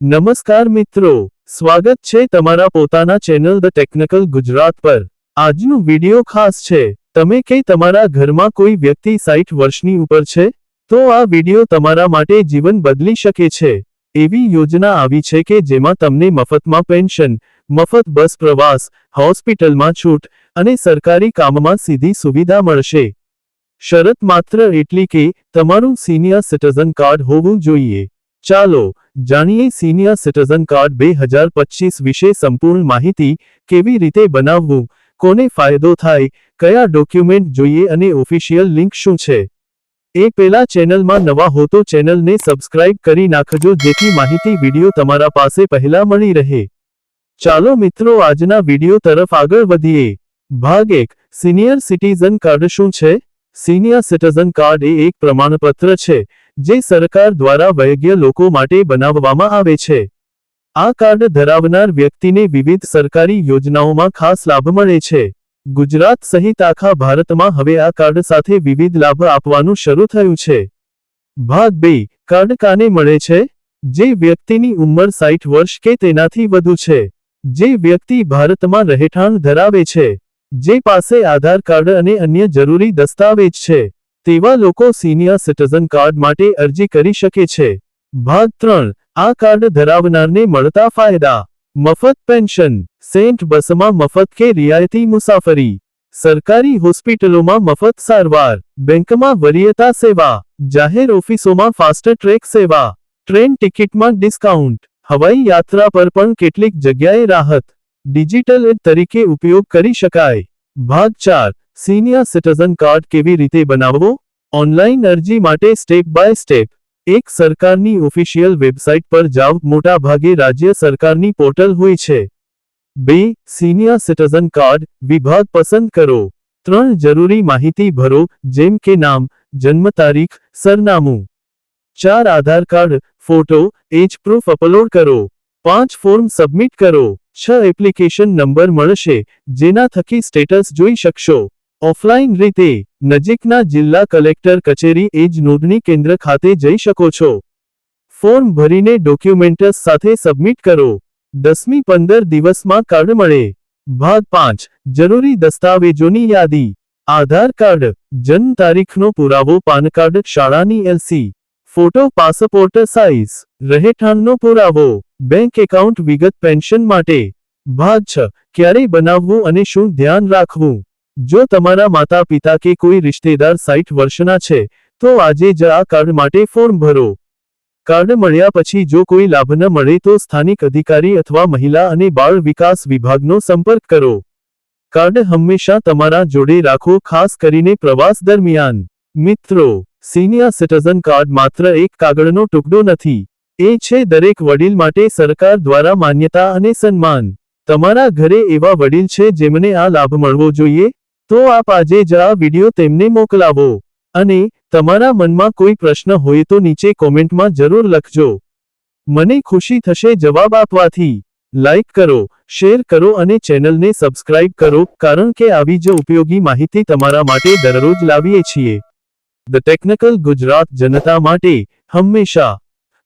નમસ્કાર મિત્રો, સ્વાગત છે તમારા પોતાના ચેનલ ધ ટેકનિકલ ગુજરાત પર. આજનું વિડિયો ખાસ છે, તમે કે તમારા ઘરમાં કોઈ વ્યક્તિ 60 વર્ષની ઉપર છે? તો આ વિડિયો તમારા માટે જીવન બદલી શકે છે. એવી યોજના આવી છે કે જેમાં તમને મફતમાં પેન્શન, મફત બસ પ્રવાસ, હોસ્પિટલમાં છૂટ અને સરકારી કામમાં સીધી સુવિધા મળશે. શરત માત્ર એટલી કે તમારું સિનિયર સિટીઝન કાર્ડ હોવું જોઈએ. ચાલો જાણીએ સિનિયર સિટીઝન કાર્ડ બે હજાર પચીસ વિશે સંપૂર્ણ માહિતી કેવી રીતે બનાવવું, કોને ફાયદો થાય, કયા ડોક્યુમેન્ટ જોઈએ અને ઓફિશિયલ લિંક શું છે. એ પેલા ચેનલમાં નવા હો તો ચેનલને સબસ્ક્રાઇબ કરી નાખજો જેથી માહિતી વીડિયો તમારા પાસે પહેલા મળી રહે. ચાલો મિત્રો આજના વીડિયો તરફ આગળ વધીએ. ભાગ એક, સિનિયર સિટીઝન કાર્ડ શું છે? સિનિયર સિટીઝન કાર્ડ એ એક પ્રમાણપત્ર છે. જે સરકાર દ્વારા વૈજ્ઞ લોકો માટે બનાવવામાં આવે છે. આ કાર્ડ ધરાવનાર વ્યક્તિને વિવિધ સરકારી યોજનાઓમાં ખાસ લાભ મળે છે. ગુજરાત સહિત આખા ભારતમાં હવે આ કાર્ડ સાથે વિવિધ લાભ આપવાનું શરૂ થયું છે. ભાગ બે, કાર્ડ કાને મળે છે? જે વ્યક્તિની ઉંમર સાઠ વર્ષ કે તેનાથી વધુ છે. જે વ્યક્તિ ભારતમાં રહેઠાણ ધરાવે છે. જે પાસે આધાર કાર્ડ અને અન્ય જરૂરી દસ્તાવેજ છે. તેવા લોકો સિનિયર સિટીઝન કાર્ડ માટે અરજી કરી શકે છે. ભાગ ત્રણ, આ કાર્ડ ધરાવનારને મળતા ફાયદા. મફત પેન્શન, સેન્ટ બસમાં મફત કે રિયાયતી મુસાફરી. સરકારી હોસ્પિટલોમાં મફત સારવાર, બેંકમાં વરીયતા સેવા, જાહેર ઓફિસોમાં ફાસ્ટ ટ્રેક સેવા, ટ્રેન ટિકિટમાં ડિસ્કાઉન્ટ, હવાઈ યાત્રા પર પણ કેટલીક જગ્યાએ રાહત. ડિજિટલ એડ તરીકે ઉપયોગ કરી શકાય. ભાગ ચાર સિનિયર સિટીઝન કાર્ડ કેવી રીતે બનાવવો? ઓનલાઈન અરજી માટે સ્ટેપ બાય સ્ટેપ એક સરકારની ઓફિશિયલ વેબસાઇટ પર જાવ મોટા ભાગે રાજ્ય સરકારની પોર્ટલ હોય છે. બે સિનિયર સિટીઝન કાર્ડ વિભાગ પસંદ કરો. ત્રણ, જરૂરી માહિતી ભરો, જેમ કે નામ, જન્મ તારીખ, સરનામું. ચાર, Aadhaar card photo age proof upload કરો. પાંચ ફોર્મ સબમિટ કરો. છ એપ્લિકેશન નંબર મળશે, જેના થકી સ્ટેટસ જોઈ શકશો. ઓફલાઈન રીતે નજીકના જિલ્લા કલેક્ટર કચેરી એજ નોંધણી કેન્દ્ર ખાતે જઈ શકો છો. ફોર્મ ભરીને ડોક્યુમેન્ટસ સાથે સબમિટ કરો. દસમી પંદર દિવસમાં કાર્ડ મળે. ભાગ પાંચ, જરૂરી દસ્તાવેજોની યાદી. આધાર કાર્ડ, જન્મ તારીખનો પુરાવો, પાન કાર્ડ, શાળાની એલસી. ફોટો, પાસપોર્ટ સાઇઝ રહેઠાણનો પુરાવો. બેંક એકાઉન્ટ વિગત પેન્શન માટે. ભાગ છ, ક્યારે બનાવવું અને શું ધ્યાન રાખવું? જો તમારા માતા પિતા કે કોઈ રિશ્તેદાર 60 વર્ષના છે, તો આજે જ આ કાર્ડ માટે ફોર્મ ભરો. કાર્ડ મળ્યા પછી જો કોઈ લાભ ન મળે તો સ્થાનિક અધિકારી અથવા મહિલા અને બાળ વિકાસ વિભાગનો સંપર્ક કરો. કાર્ડ હંમેશા તમારા જોડે રાખો, ખાસ કરીને પ્રવાસ દરમિયાન. મિત્રો, સિનિયર સિટીઝન કાર્ડ માત્ર એક કાગળનો ટુકડો નથી. એ છે દરેક વડીલ માટે સરકાર દ્વારા માન્યતા અને સન્માન. તમારા ઘરે એવા વડીલ છે જેમને આ લાભ મળવો જોઈએ. તો આપ આજે જ આ વિડિયો તેમને મોકલાવો. અને તમારા મનમાં કોઈ પ્રશ્ન હોય તો નીચે કોમેન્ટમાં જરૂર લખજો. મને ખુશી થશે જવાબ આપવાથી. લાઇક કરો, શેર કરો અને ચેનલને સબસ્ક્રાઇબ કરો, કારણ કે આવી જ ઉપયોગી માહિતી તમારા માટે દરરોજ લાવીએ છીએ. ધ ટેકનિકલ ગુજરાત જનતા માટે હંમેશા